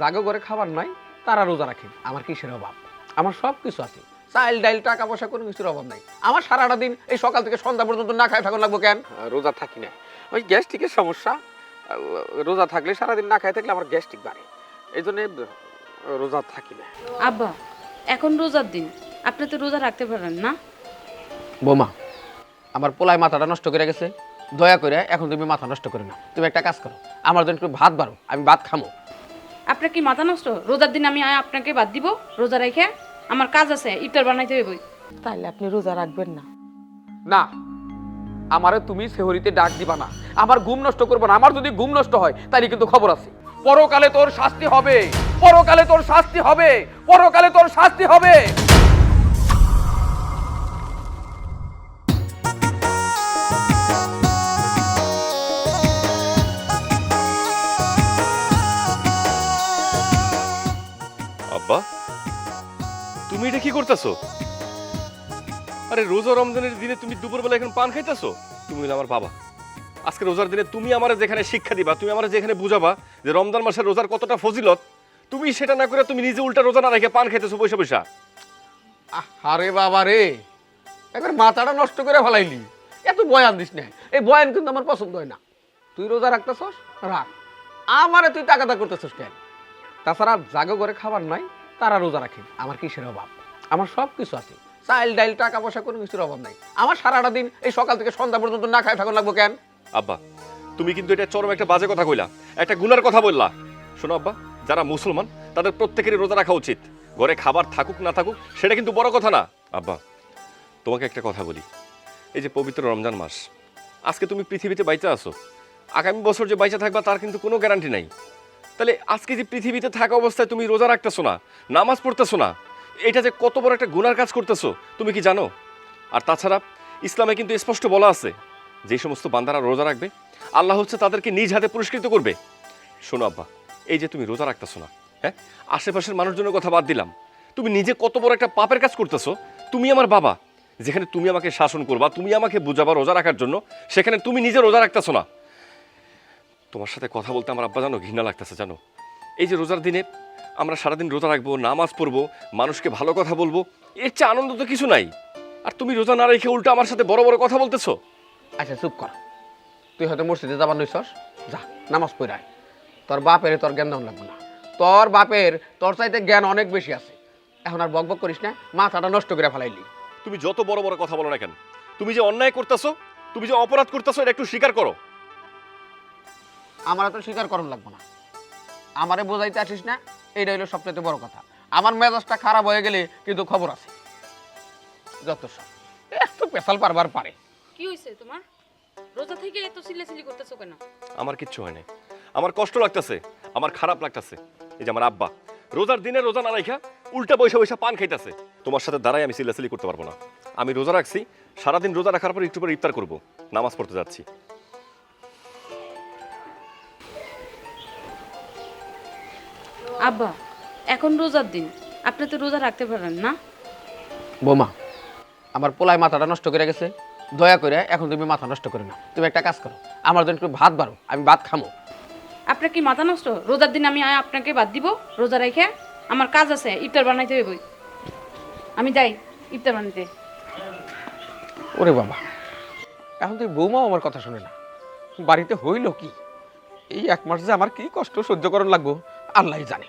জাগো করে খাবার নাই তারা রোজা রাখে আমার কিসের অভাব? আমার সব কিছু আছে। চাইল ডাইল টাকা পয়সা কোনো কিছুর অভাব নাই। আমার সারাটা দিন এই সকাল থেকে সন্ধ্যা পর্যন্ত না খায় থাকুন লাগবো কেন? রোজা থাকি না ওই গ্যাস্ট্রিকের সমস্যা। রোজা থাকলে সারাদিন না খায় থাকলে আমার গ্যাস্ট্রিক বাড়ে। এই জন্য রোজা থাকি না আব্বা এখন রোজার দিন। আপনি তো রোজা রাখতে পারেন না। বোমা আমার পোলায় মাথাটা নষ্ট করে গেছে। দয়া করে এখন তুমি মাথা নষ্ট করে না। তুমি একটা কাজ করো। আমার জন্য একটু ভাত বাড়ো আমি ভাত খামো। আপনার কি মাথা নষ্ট? রোজার দিন আমি আয় আপনাকে বাদ দিব রোজা রেখে আমার কাজ আছে ইফতার বানাইতে হইব তাহলে আপনি রোজা রাখবেন না। না আমারে তুমি সেহরিতে ডাক দিবা না। আমার ঘুম নষ্ট করব না। আমার যদি ঘুম নষ্ট হয় তাহলে কিন্তু খবর আছে। পরকালে তোর শাস্তি হবে পরকালে তোর শাস্তি হবে পরকালে তোর শাস্তি হবে। কি করতেছো? আরে রোজা রমজানের দিনে তুমি দুপুরবেলা এখন পান খাইতেছো? তুমি হলে আমার বাবা। আজকে রোজার দিনে তুমি আমার যেখানে শিক্ষা দিবা, তুমি আমার যেখানে বুঝাবা যে রমজান মাসের রোজার কতটা ফজিলত, তুমি সেটা না করে তুমি নিজে উল্টা রোজা না রেখে পান খাইতেছো পয়সা পয়সা আরে বাবা রে একবার মাথাটা নষ্ট করে ফেলাইলি। এত বয়ান দিস না। এই বয়ান কিন্তু আমার পছন্দ হয় না। তুই রোজা রাখতেছস? রাখ। আমারে তুই টাকাটা করতেছস কেন? তাছাড়া জাগো করে খাবার নাই, তারা রোজা রাখে আমার কিসের অভাব? আমার সব কিছু আছে। চাইল ডাইল টাকা পয়সা কোনো কিছুর অভাব নাই। আমার সারাটা দিন এই সকাল থেকে সন্ধ্যা পর্যন্ত না খায় থাকুন লাগবো কেন? আব্বা, তুমি কিন্তু এটা চরম একটা বাজে কথা কইলা। একটা গুনার কথা বললা। শোনো আব্বা, যারা মুসলমান, তাদের প্রত্যেকেরই রোজা রাখা উচিত। ঘরে খাবার থাকুক, না থাকুক, সেটা কিন্তু বড় কথা না। আব্বা, তোমাকে একটা কথা বলি। এই যে পবিত্র রমজান মাস, আজকে তুমি পৃথিবীতে বাইচা আছো। আগামী বছর যে বাইচা থাকবা, তার কিন্তু কোনো গ্যারান্টি নাই। তাহলে আজকে যে পৃথিবীতে থাকা অবস্থায় তুমি রোজা রাখতেছো না, নামাজ পড়তেছো না এটা যে কত বড় একটা গুনার কাজ করতেছো, তুমি কি জানো? আর তাছাড়া, ইসলামে কিন্তু স্পষ্ট বলা আছে, যে সমস্ত বান্দারা রোজা রাখবে, আল্লাহ হচ্ছে তাদেরকে নিজ হাতে পুরস্কৃত করবে। শোনো আব্বা, এই যে তুমি রোজা রাখতেছো না হ্যাঁ? আশেপাশের মানুষজনের কথা বাদ দিলাম। তুমি নিজে কত বড় একটা পাপের কাজ করতেছো, তুমি আমার বাবা, যেখানে তুমি আমাকে শাসন করবা, তুমি আমাকে বুঝাবা রোজা রাখার জন্য, সেখানে তুমি নিজে রোজা রাখতেছো না। তোমার সাথে কথা বলতে আমার আব্বা জানো ঘৃণা লাগতেছে, জানো? এই যে রোজার দিনে আমরা সারাদিন রোজা রাখব নামাজ পড়ব মানুষকে ভালো কথা বলব এর চেয়ে আনন্দ তো কিছু নাই। আর তুমি রোজা না রেখে উল্টো আমার সাথে বড় বড় কথা বলতেছো? আচ্ছা চুপ কর। তুই হয়তো মসজিদে যাবার নইছস যা নামাজ পড়ে আয়। তোর বাপের তোর জ্ঞান দেওয়া লাগবে না। তোর বাপের তোর চাইতে জ্ঞান অনেক বেশি আছে। এখন আর বক বক করিস না মাথাটা নষ্ট করে ফেলাইলি। তুমি যত বড় বড় কথা বলো না কেন? তুমি যে অন্যায় করতেছো তুমি যে অপরাধ করতেছো এটা একটু স্বীকার করো। আমার তো স্বীকার করণ লাগবে না। আমারে বোঝাইতে আসিস না এইটা হলো সবচেয়ে বড় কথা। আমার মেজাজটা খারাপ হয়ে গেলে কিন্তু খবর আছে। যত সব। এত পেশাল পারবার পারে। কি হয়েছে তোমার? রোজা থেকে এত সিলেসিলি করতেছো কেন? আমার কিচ্ছু হয় নাই। আমার কষ্ট লাগতেছে আমার খারাপ লাগতেছে। এই যে আমার আব্বা রোজার দিনে রোজা না রাখা উল্টা বৈশা বৈশা পান খাইতেছে। তোমার সাথে দাঁড়াই আমি সিলাসিলি করতে পারব না। আমি রোজা রাখছি সারাদিন রোজা রাখার পর একটু পরে ইফতার করব। নামাজ পড়তে যাচ্ছি। আব্বা এখন রোজার দিন। আপনি তো রোজা রাখতে পারেন না। বোমা আমার পোলায় মাথাটা নষ্ট করে গেছে। দয়া করে এখন তুমি মাথা নষ্ট করে না। তুমি একটা কাজ করো আমার জন্য একটু ভাত বাড়ো আমি ভাত খামো। আপনার কি মাথা নষ্ট? রোজার দিন আমি আপনাকে বাদ দিব রোজা রেখে আমার কাজ আছে ইফতার বানাইতে হইবই। আমি যাই ইফতার বানাইতে। ওরে বাবা এখন তুই বৌমাও আমার কথা শুনে না। বাড়িতে হইল কি? এই এক মাস যে আমার কি কষ্ট সহ্য করার লাগবো? আল্লাহ জানে।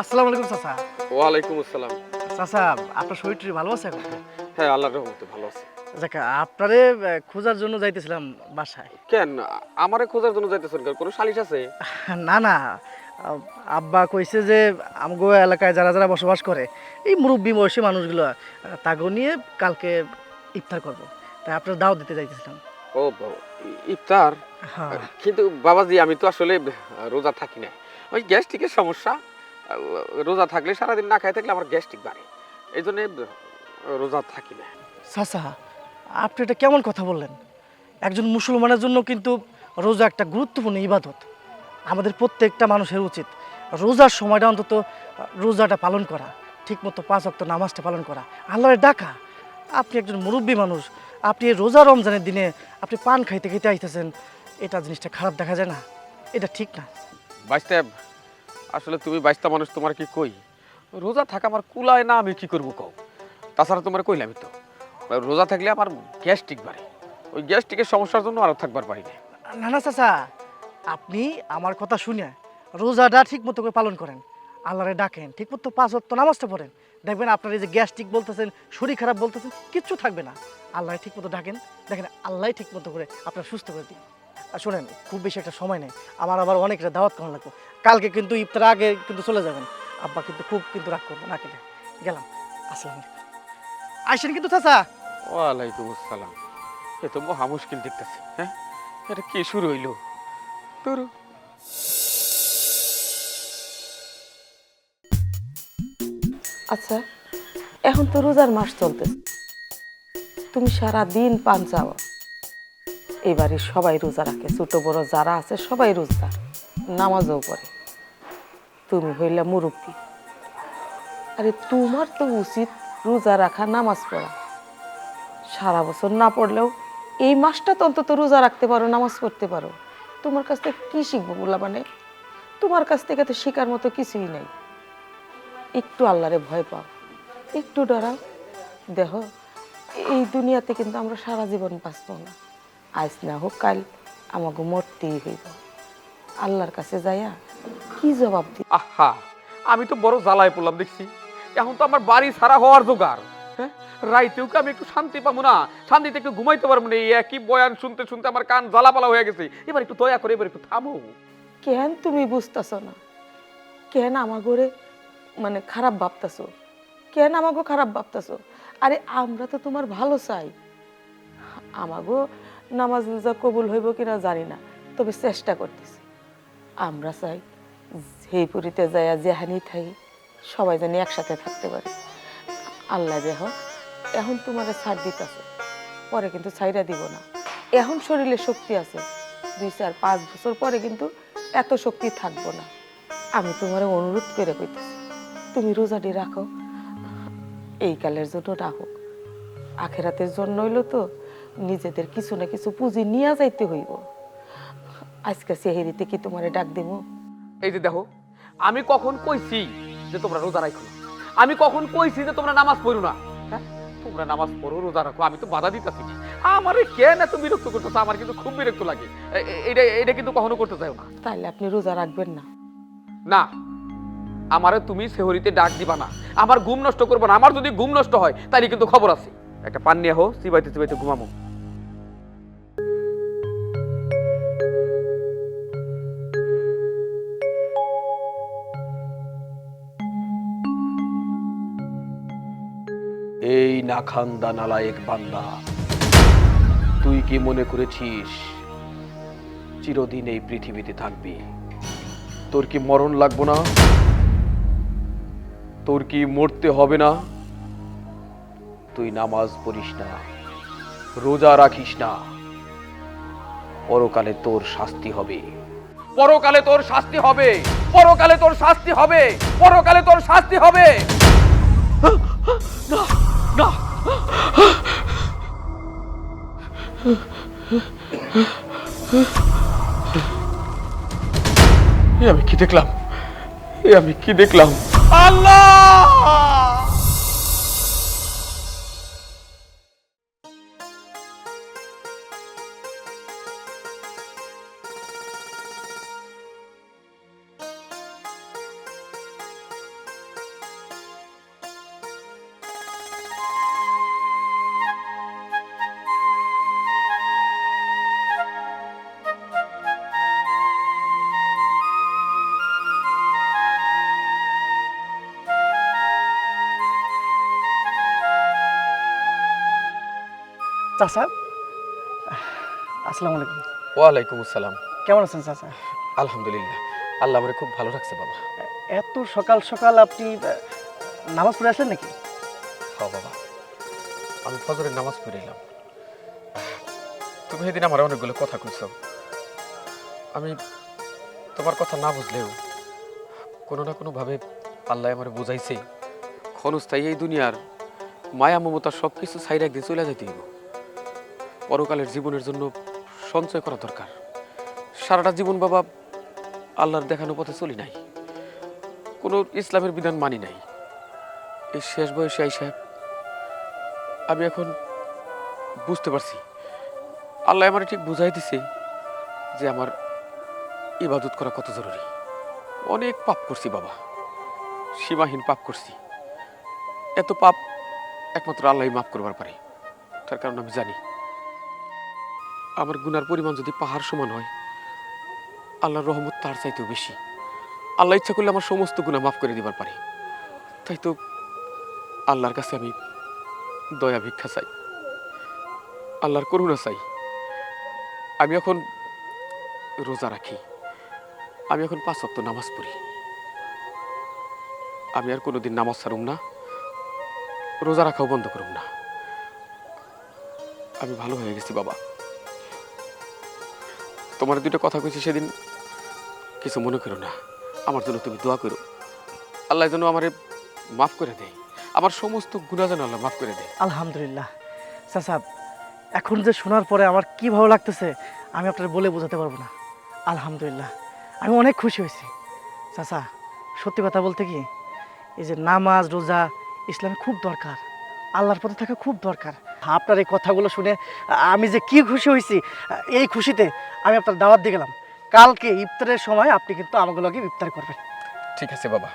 আসসালামু আলাইকুম চাচা। ওয়ালাইকুম আসসালাম। চাচা আপনার শরীর ভালো আছে এখন? হ্যাঁ আল্লাহর রহমতে ভালো আছে। যাক আপনারে খোঁজার জন্য যাইতেছিলাম বাসায়। কেন? আমারে খোঁজার জন্য যাইতেছেন কেন? কোনো সালিশ আছে? না না। আব্বা কইছে যে আমগো এলাকায় যারা যারা বসবাস করে এই মুরব্বী বয়সী মানুষগুলো তাগো নিয়ে কালকে ইফতার করব। তাই আপনার দাওয়াত দিতে যাইতেছিলাম। ও বাবা, ইফতার? হ্যাঁ। কিন্তু বাবাজি আমি তো আসলে রোজা থাকি না ওই গ্যাস্ট্রিকের সমস্যা। রোজা থাকলে সারাদিন না খাই থাকলে আমার গ্যাস্ট্রিক বাড়ে। এই জন্য রোজা থাকি না চাচা আপনি এটা কেমন কথা বললেন? একজন মুসলমানের জন্য কিন্তু রোজা একটা গুরুত্বপূর্ণ ইবাদত। আমাদের প্রত্যেকটা মানুষের উচিত রোজার সময়টা অন্তত রোজাটা পালন করা, ঠিকমতো পাঁচ অক্ট নামাজটা পালন করা। আল্লাহর ডাকা। আপনি একজন মুরব্বী মানুষ, আপনি রোজা রমজানের দিনে আপনি পান খাইতে খাইতে আইতেছেন, এটা জিনিসটা খারাপ দেখা যায় না। এটা ঠিক না। বাইস্তে আসলে তুমি বাইস্তা মানুষ তোমার কি কই? রোজা থাকা আমার কুলায় না, আমি কি করব কও? তাছাড়া তোমার কইলামই তো। রোজা থাকলে আমার গ্যাস্ট্রিক বাড়ে। ওই গ্যাস্ট্রিকের সমস্যার জন্য আরও থাকবার পারি না। না চাচা, আপনি আমার কথা শুনে রোজাটা ঠিক মতো করে পালন করেন। আল্লাহরে ডাকেন ঠিক মতো পাঁচ অক্ট নামাজটা পড়েন। দেখবেন আপনার এই যে গ্যাস্ট্রিক বলতেছেন, শরীর খারাপ বলতেছেন, কিচ্ছু থাকবে না। আল্লাহ ঠিক মতো ডাকেন, দেখেন আল্লাহ ঠিক মতো করে আপনার সুস্থ করে দিন আর শোনেন, খুব বেশি একটা সময় নেই। আমার আবার অনেকটা দাওয়াত করা লাগবে। কালকে কিন্তু ইফতার আগে কিন্তু চলে যাবেন। আব্বা কিন্তু খুব কিন্তু রাগ করব না কেটে। গেলাম, আসসালাম আলাইকুম। আসেন কিন্তু, চাচা। ওয়ালাইকুম আসসালাম। এ তো মহা মুশকিল দেখতেছি হ্যাঁ? এটা কি শুরু হইল? তোর আচ্ছা এখন তো রোজার মাস চলতেছে। তুমি সারা দিন পান চাও। এবারে সবাই রোজা রাখে, ছোট বড় যারা আছে সবাই রোজা, নামাজও পড়ে। তুমি হইলে মুরব্বী। আরে তোমার তো উচিত রোজা রাখা, নামাজ পড়া। সারা বছর না পড়লেও এই মাসটা তো অন্তত রোজা রাখতে পারো, নামাজ পড়তে পারো। তোমার কাছ থেকে কি শিখব বলা মানে? তোমার কাছ থেকে তো শেখার মতো কিছুই নাই। একটু আল্লাহরে ভয় পাও, একটু ডরাও। দেহ এই দুনিয়াতে কিন্তু আমরা সারা জীবন বাঁচব না। আজ না হোক কাল আমাকে মরতেই হইব। আল্লাহর কাছে যাইয়া কি জবাব দি আহা, আমি তো বড় জ্বালায় পড়লাম, দেখছি। এখন তো আমার বাড়ি সারা হওয়ার জোগাড়। হ্যাঁ? রাইতেও কি আমি একটু শান্তি পাবো না? শান্তিতে একটু ঘুমাইতে পারব না? এই একই বয়ান শুনতে শুনতে আমার কান জ্বালাপালা হয়ে গেছে। এবার একটু দয়া করে এবার একটু থামো। কেন তুমি বুঝতেছ না? কেন আমার ঘরে মানে খারাপ ভাবতেছো? কেন আমাকে খারাপ ভাবতেছো? আরে আমরা তো তোমার ভালো চাই। আমাগো নামাজ রোজা কবুল হইব কিনা জানি না, তবে চেষ্টা করতেছি। আমরা চাই যেই পুরীতে যাইয়া যেহানি থাকি সবাই জানি একসাথে থাকতে পারে। আল্লাহ দেহ এখন তোমার ছাড় দিতেছে। পরে কিন্তু ছাইরা দিব না। এখন শরীরে শক্তি আছে। দুই চার পাঁচ বছর পরে কিন্তু এত শক্তি থাকব না। আমি তোমার অনুরোধ করে কইতেছি, তুমি রোজাটি রাখো। এই কালের জন্য রাখো। আখেরাতের জন্য হইল তো নিজেদের কিছু না কিছু পুঁজি নিয়ে যাইতে হইব। আজকে সেহেরিতে কি তোমারে ডাক দিব এই যে দেখো, আমি কখন কইছি যে তোমরা রোজা রাখো না। আমি কখন কইছি যে তোমরা নামাজ পড়ো না? হ্যাঁ? তোমরা নামাজ পড়ো রোজা রাখো আমি তো বাধা দিতেছি। আমার কেন এত বিরক্ত করতেছে? আমার কিন্তু খুব বিরক্ত লাগে। এটা এটা কিন্তু কখনো করতে চাও না। তাইলে আপনি রোজা রাখবেন না। না। আমারে তুমি সেহরিতে ডাক দিবা না। আমার ঘুম নষ্ট করব না। আমার যদি ঘুম নষ্ট হয় তাইলে কিন্তু খবর আছে। একটা পান নিয়ে হো চিবাইতে চিবাইতে ঘুমামো। নাখান্দা নালায়েক বান্দা। তুই কি মনে করেছিস চিরদিন এই পৃথিবীতে থাকবি? তোর কি মরণ লাগবো না? তোর কি মরতে হবে না? তুই নামাজ পড়িস না, রোজা রাখিস না। পরকালে তোর শাস্তি হবে। পরকালে তোর শাস্তি হবে। পরকালে তোর শাস্তি হবে। পরকালে তোর শাস্তি হবে। না আমি কি দেখলাম এ আমি কি দেখলাম আল্লাহ চাচা? আসসালামু আলাইকুম। ওয়ালাইকুম আসসালাম। কেমন আছেন চাচা? আলহামদুলিল্লাহ। আল্লাহ আমারে খুব ভালো রাখছে বাবা। এত সকাল সকাল আপনি নামাজ পড়ে আসলেন নাকি? হ বাবা। আমি ফজরের নামাজ পড়ে এলাম। তুমি সেদিন আমার অনেকগুলো কথা কইছো। আমি তোমার কথা না বুঝলেও কোনো না কোনোভাবে আল্লাহ আমার বুঝাইছে। ক্ষণস্থায়ী এই দুনিয়ার মায়া মমতা সব কিছু সাইড একদিন চলে যেতে পরকালের জীবনের জন্য সঞ্চয় করা দরকার। সারাটা জীবন বাবা আল্লাহর দেখানো পথে চলি নাই। কোনো ইসলামের বিধান মানি নাই। এই শেষ বয়সে আইসা আমি এখন বুঝতে পারছি। আল্লাহ আমার ঠিক বুঝাই দিছে যে আমার ইবাদত করা কত জরুরি। অনেক পাপ করছি বাবা। সীমাহীন পাপ করছি। এত পাপ একমাত্র আল্লাহ মাফ করবার পারে। তার কারণ আমি জানি। আমার গুনার পরিমাণ যদি পাহাড় সমান হয়, আল্লাহর রহমত তার চাইতেও বেশি। আল্লাহ ইচ্ছা করলে আমার সমস্ত গুণা মাফ করে দিবার পারে। তাই তো আল্লাহর কাছে আমি দয়া ভিক্ষা চাই। আল্লাহর করুণা চাই। আমি এখন রোজা রাখি। আমি এখন পাঁচ ওয়াক্ত নামাজ পড়ি। আমি আর কোনোদিন নামাজ ছাড়ুম না। রোজা রাখাও বন্ধ করুম না। আমি ভালো হয়ে গেছি, বাবা। তোমার দুটো কথা কইছি সেদিন। কিছু মনে করো না। আমার জন্য তুমি দোয়া করো। আল্লাহ যেন আমারে মাফ করে দেয়। আমার সমস্ত গুণা যেন আল্লাহ মাফ করে দেয়। আলহামদুলিল্লাহ। চাচা এখন যে শোনার পরে আমার কি ভালো লাগতেছে, আমি আপনার বলে বোঝাতে পারব না। আলহামদুলিল্লাহ। আমি অনেক খুশি হয়েছি। চাচা সত্যি কথা বলতে কি, এই যে নামাজ, রোজা, ইসলামে খুব দরকার। আল্লাহর পথে থাকা খুব দরকার। আপনার এই কথাগুলো শুনে আমি যে কি খুশি হয়েছি এই খুশিতে আমি আপনার দাওয়াত দিয়ে গেলাম। কালকে ইফতারের সময় আপনি কিন্তু আমাগুলোকে ইফতার করবেন। ঠিক আছে বাবা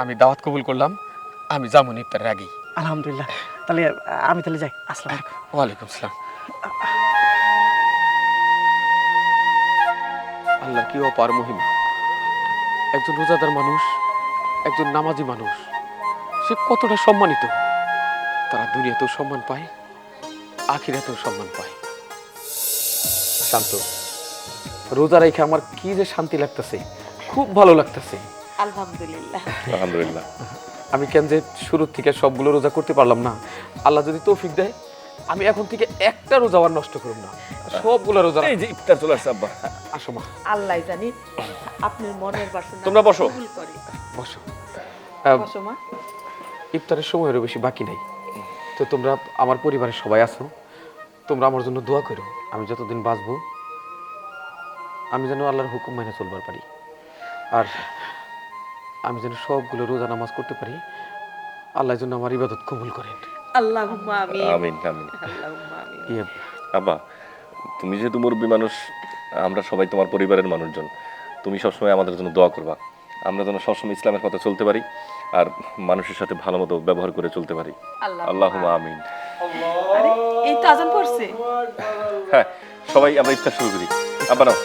আমি দাওয়াত কবুল করলাম আমি যাব ইফতারের আগেই। আলহামদুলিল্লাহ। তাহলে আমি তাহলে যাই। আসসালাম আলাইকুম। ওয়ালাইকুম আসসালাম আল্লাহ কি অপার মহিমা? একজন রোজাদার মানুষ একজন নামাজি মানুষ সে কতটা সম্মানিত? তারা দুনিয়াতেও সম্মান পায় আখিরাতেও সম্মান পায়। শান্ত রোজা রেখে আমার কি যে শান্তি লাগতেছে খুব ভালো লাগতেছে। আলহামদুলিল্লাহ। আলহামদুলিল্লাহ। আমি কেন যে শুরুর থেকে সবগুলো রোজা করতে পারলাম না আল্লাহ যদি তৌফিক দেয় আমি এখন থেকে একটা রোজা আর নষ্ট করব না। সবগুলো রোজা এই যে ইফতার চলে আসছে আব্বা। আসো মা। আল্লাহ জানি আপনার মনের বাসনা তোমরা বসো। বসো। বসো মা। ইফতারের সময়েরও বেশি বাকি নাই। তো তোমরা আমার পরিবারের সবাই আছো। তোমরা আমার জন্য দোয়া করো। আমি যতদিন বাঁচবো আমি যেন আল্লাহর হুকুম মেনে চলবার পারি। আর আমি যেন সবগুলো রোজা নামাজ করতে পারি আল্লাহ যেন আমার ইবাদত কবুল করেন। আল্লাহুম্মা আমিন। আমিন আমিন। আল্লাহুম্মা আমিন। ইয়ে। আব্বা তুমি যেহেতু মুরব্বী মানুষ আমরা সবাই তোমার পরিবারের মানুষজন। তুমি সবসময় আমাদের জন্য দোয়া করবা। আমরা যেন সবসময় ইসলামের পথে চলতে পারি আর মানুষের সাথে ভালো মতো ব্যবহার করে চলতে পারি। আল্লাহ আমিন। আরে এই তো আজান পড়ছে। হ্যাঁ সবাই আমরা ইফতার শুরু করি। আব্বা নাও।